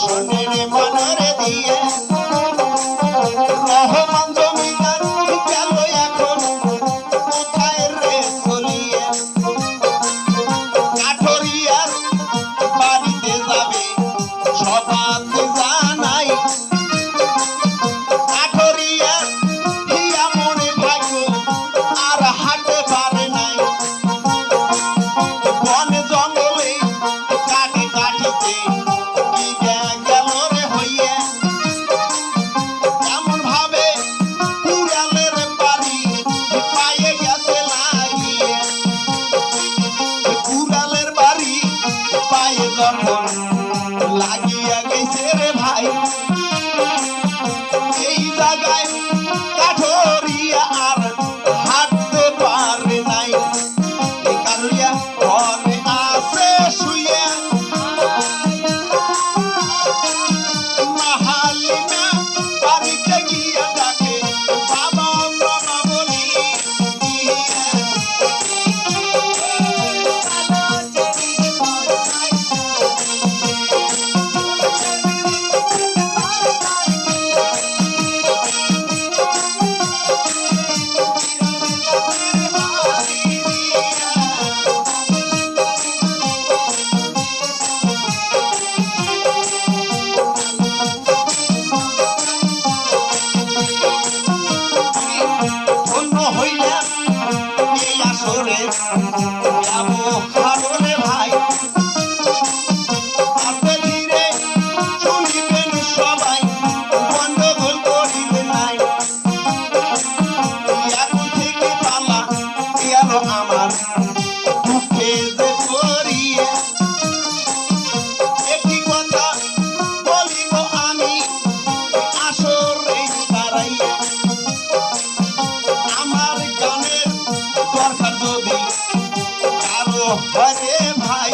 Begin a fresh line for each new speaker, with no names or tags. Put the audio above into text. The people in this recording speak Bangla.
শোনেন মনের দিয়ে রহমান জমিদার গেল এখন। কোথায় রে চলিয়ে বাড়িতে যাবে। সবাত জানাই Thank you. যাব হরে ভাই